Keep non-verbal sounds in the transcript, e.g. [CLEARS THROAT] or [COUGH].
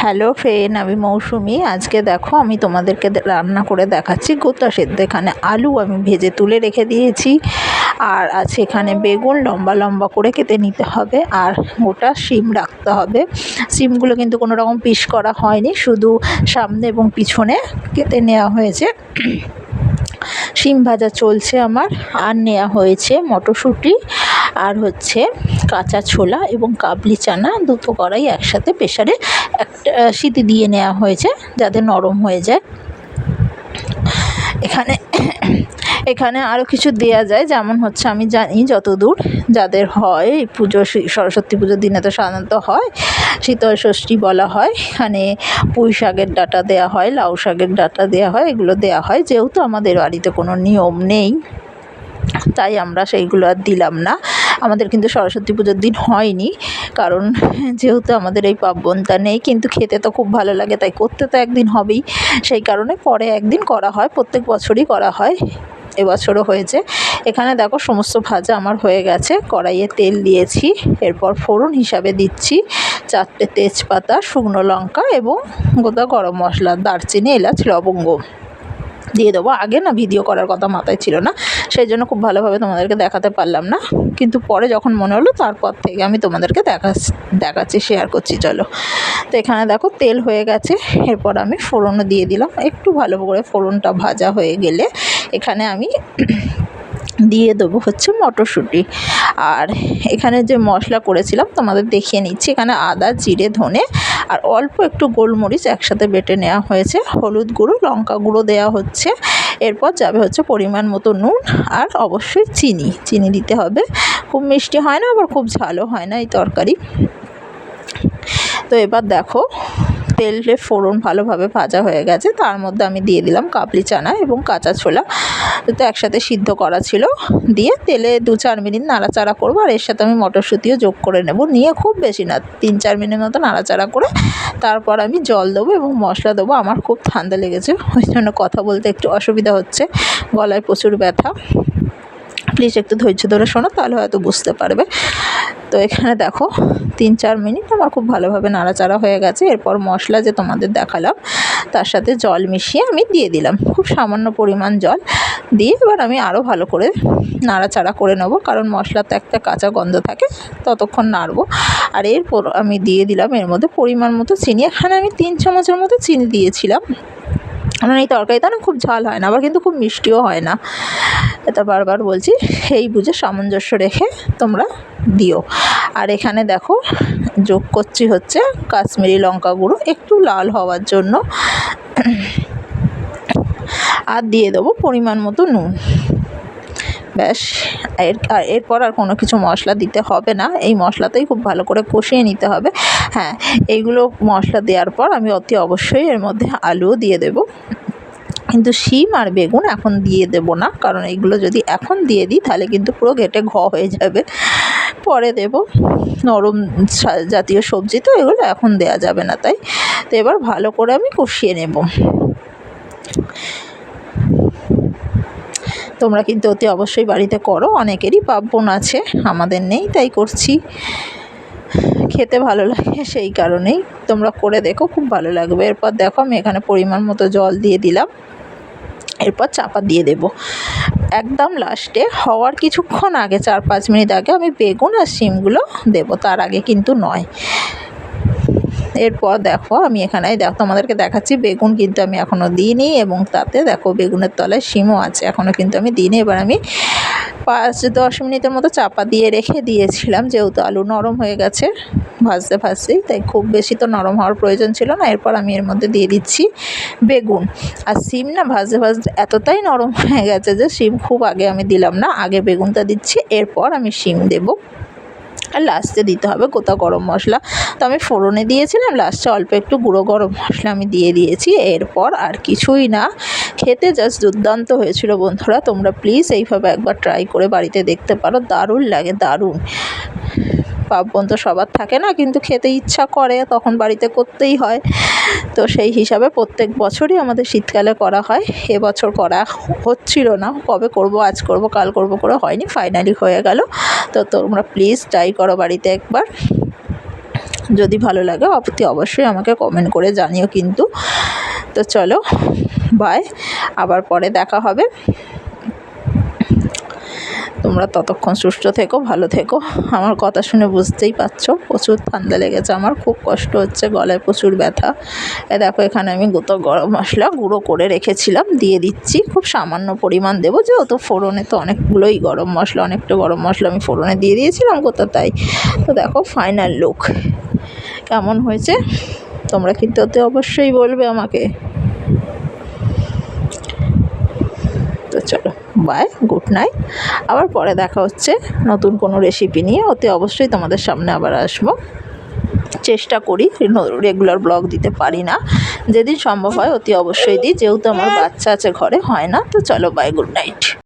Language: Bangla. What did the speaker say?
হ্যালো ফ্রেন আমি মৌসুমি। আজকে দেখো, আমি তোমাদেরকে রান্না করে দেখাচ্ছি গোটা সেদ্ধ। এখানে আলু আমি ভেজে তুলে রেখে দিয়েছি। আর আছে এখানে বেগুন, লম্বা লম্বা করে কেটে নিতে হবে। আর গোটা শিম রাখতে হবে। শিমগুলো কিন্তু কোনো রকম পিস করা হয়নি, শুধু সামনে এবং পিছনে কেটে নেওয়া হয়েছে। শিম ভাজা চলছে আমার, আর নেওয়া হয়েছে মটরশুঁটি। আর হচ্ছে কাঁচা ছোলা এবং কাবলি চানা দুটো কড়াই একসাথে প্রেশারে একটা সিটি দিয়ে নেওয়া হয়েছে যাতে নরম হয়ে যায়। এখানে এখানে আরও কিছু দেয়া যায়, যেমন হচ্ছে আমি জানি যতদূর যাদের হয়, পুজো সরস্বতী পুজোর দিনে তো সাধারণত হয়, শীতল ষষ্ঠী বলা হয়, এখানে পুঁই শাকের ডাঁটা দেওয়া হয়, লাউ শাকের ডাঁটা দেওয়া হয়, এগুলো দেওয়া হয়, যেহেতু আমাদের বাড়িতে কোনো নিয়ম নেই, তাই আমরা সেইগুলো আর দিলাম না। আমাদের কিন্তু সরস্বতী পুজোর দিন হয়নি, কারণ যেহেতু আমাদের এই পার্বণটা নেই, কিন্তু খেতে তো খুব ভালো লাগে, তাই করতে তো একদিন হবেই। সেই কারণে পরে একদিন করা হয়, প্রত্যেক বছরই করা হয়, এবছরও হয়েছে। এখানে দেখো সমস্ত ভাজা আমার হয়ে গেছে, কড়াইয়ে তেল দিয়েছি, এরপর ফোড়ন হিসাবে দিচ্ছি, চারটে তেজপাতা, শুকনো লঙ্কা এবং গোদা গরম মশলা, দারচিনি, এলাচ, লবঙ্গ। দিয়ে দেবো, আগে না ভিডিও করার কথা মাথায় ছিল না সেই জন্য খুব ভালোভাবে তোমাদেরকে দেখাতে পারলাম না। কিন্তু পরে যখন মনে হলো, তারপর থেকে আমি তোমাদেরকে দেখা, দেখাচ্ছি শেয়ার করছি, চলো। তো এখানে দেখো, তেল হয়ে গেছে। এরপর আমি ফোড়নও দিয়ে দিলাম। একটু ভালো করে ফোড়নটা ভাজা হয়ে গেলে এখানে আমি [CLEARS THROAT] দিয়ে দেবো হচ্ছে মটরশুঁটি। আর এখানে যে মশলা করেছিলাম, তোমাদের দেখিয়ে নিচ্ছি। এখানে আদা, জিরে, ধনে আর অল্প একটু গোলমরিচ একসাথে বেটে নেওয়া হয়েছে। হলুদ গুঁড়ো, লঙ্কা গুঁড়ো দেওয়া হচ্ছে। এরপর যাবে হচ্ছে পরিমাণ মতো নুন আর অবশ্যই চিনি। চিনি দিতে হবে। খুব মিষ্টি হয় না, আবার খুব ঝালও হয় না এই তরকারি। তো এবার দেখো তেলে ফোড়ন ভালোভাবে ভাজা হয়ে গেছে। তার মধ্যে আমি দিয়ে দিলাম কাবলি চানা এবং কাঁচা ছোলা। তো একসাথে সিদ্ধ করা ছিল। দিয়ে তেলে দু চার মিনিট নাড়াচাড়া করব আর এর সাথে আমি মটরশুঁটিও যোগ করে নেব। নিয়ে খুব বেশি না, তিন চার মিনিট মতো নাড়াচাড়া করে তারপর আমি জল দেবো এবং মশলা দেবো। আমার খুব ঠান্ডা লেগেছে, ওই জন্য কথা বলতে একটু অসুবিধা হচ্ছে। গলায় প্রচুর ব্যথা। প্লিজ একটু ধৈর্য ধরে শোনো, তাহলে হয়তো বুঝতে পারবে। তো এখানে দেখো তিন চার মিনিট আমার খুব ভালোভাবে নাড়াচাড়া হয়ে গেছে। এরপর মশলা যে তোমাদের দেখালাম, তার সাথে জল মিশিয়ে আমি দিয়ে দিলাম। খুব সামান্য পরিমাণ জল দিয়ে এবার আমি আরও ভালো করে নাড়াচাড়া করে নেব, কারণ মশলাতে একটা কাঁচা গন্ধ থাকে, ততক্ষণ নাড়বো। আর এরপর আমি দিয়ে দিলাম এর মধ্যে পরিমাণ মতো চিনি। এখানে আমি তিন চামচের মতো চিনি দিয়েছিলাম। কারণ এই তরকারিটা না খুব ঝাল হয় না, আবার কিন্তু খুব মিষ্টিও হয় না। এটা বারবার বলছি সেই বুঝে সামঞ্জস্য রেখে তোমরা দিও। আর এখানে দেখো, যোগ করছি হচ্ছে কাশ্মীরি লঙ্কা গুঁড়ো, একটু লাল হওয়ার জন্য। আর দিয়ে দেবো পরিমাণ মতো নুন। ব্যাস, এর এরপর আর কোনো কিছু মশলা দিতে হবে না। এই মশলাতেই খুব ভালো করে কষিয়ে নিতে হবে। হ্যাঁ এইগুলো মশলা দেওয়ার পর আমি অতি অবশ্যই এর মধ্যে আলুও দিয়ে দেবো। কিন্তু শিম আর বেগুন এখন দিয়ে দেবো না, কারণ এইগুলো যদি এখন দিয়ে দিই, তাহলে কিন্তু পুরো ঘেটে ঘ হয়ে যাবে। পরে দেব নরম জাতীয় সবজি, তো এগুলো এখন দেওয়া যাবে না তাই। তো এবার ভালো করে আমি কষিয়ে নেব। তোমরা কিন্তু অতি অবশ্যই বাড়িতে করো, অনেকেরই পার্বণ আছে, আমাদের নেই, তাই করছি। খেতে ভালো লাগে সেই কারণেই। তোমরা করে দেখো, খুব ভালো লাগবে। এরপর দেখো, আমি এখানে পরিমাণ মতো জল দিয়ে দিলাম। এরপর চাপা দিয়ে দেব। একদম লাস্টে হওয়ার কিছুক্ষণ আগে, চার পাঁচ মিনিট আগে আমি বেগুন আর শিমগুলো দেবো। তার আগে কিন্তু নয়। এরপর দেখো, আমি এখানে দেখো, তোমাদেরকে দেখাচ্ছি, বেগুন কিন্তু আমি এখনও দিইনি এবং তাতে দেখো বেগুনের তলায় শিমও আছে এখনও কিন্তু আমি দিইনি। এবার আমি পাঁচ দশ মিনিটের মতো চাপা দিয়ে রেখে দিয়েছিলাম, যেহেতু আলু নরম হয়ে গেছে, ভাজতে ভাজতেই, তাই খুব বেশি তো নরম হওয়ার প্রয়োজন ছিল না। এরপর আমি এর মধ্যে দিয়ে দিচ্ছি বেগুন। আর শিম না ভাজতে ভাজতে এতটাই নরম হয়ে গেছে যে, শিম খুব আগে আমি দিলাম না, আগে বেগুনটা দিচ্ছি, এরপর আমি শিম দেবো। আর লাস্টে দিতে হবে গোটা গরম মশলা। তো আমি ফোড়নে দিয়েছিলাম লাস্টে অল্প একটু গুঁড়ো গরম মশলা আমি দিয়ে দিয়েছি। এরপর আর কিছুই না। খেতে জাস্ট দুর্দান্ত হয়েছিল বন্ধুরা। তোমরা প্লিজ এইভাবে একবার ট্রাই করে বাড়িতে দেখতে পারো। দারুণ লাগে, দারুণ। পাবন তো সবার থাকে না, কিন্তু খেতে ইচ্ছা করে, তখন বাড়িতে করতেই হয়। তো সেই হিসাবে প্রত্যেক বছরই আমাদের শীতকালে করা হয়। এবছর করা হচ্ছিল না। কবে করব, আজ করব, কাল করব করে হয়নি ফাইনালি হয়ে গেল। তো তোমরা প্লিজ ট্রাই করো বাড়িতে একবার। যদি ভালো লাগে অতি অবশ্যই আমাকে কমেন্ট করে জানিও কিন্তু। তো চলো বাই আবার পরে দেখা হবে। তোমরা ততক্ষণ সুস্থ থেকো, ভালো থেকো। আমার কথা শুনে বুঝতেই পারছ, প্রচুর ঠান্ডা লেগেছে। আমার খুব কষ্ট হচ্ছে, গলায় প্রচুর ব্যথা। এ দেখো, এখানে আমি গুঁতো গরম মশলা গুঁড়ো করে রেখেছিলাম, দিয়ে দিচ্ছি। খুব সামান্য পরিমাণ দেবো, যেহেতু ফোড়নে তো অনেকগুলোই গরম মশলা, অনেকটা গরম মশলা আমি ফোড়নে দিয়ে দিয়েছিলাম কোথা তাই। তো দেখো ফাইনাল লুক কেমন হয়েছে? তোমরা কিন্তু অতি অবশ্যই বলবে আমাকে। তো চলো। Bye, good night. আবার পরে দেখা হচ্ছে নতুন কোনো রেসিপি নিয়ে। অতি অবশ্যই তোমাদের সামনে আবার আসব। চেষ্টা করি রেগুলার ব্লগ দিতে পারি না। যেদিন সম্ভব হয় অতি অবশ্যই দিই। যেহেতু আমার বাচ্চা আছে ঘরে, হয় না। তো চলো বাই গুড নাইট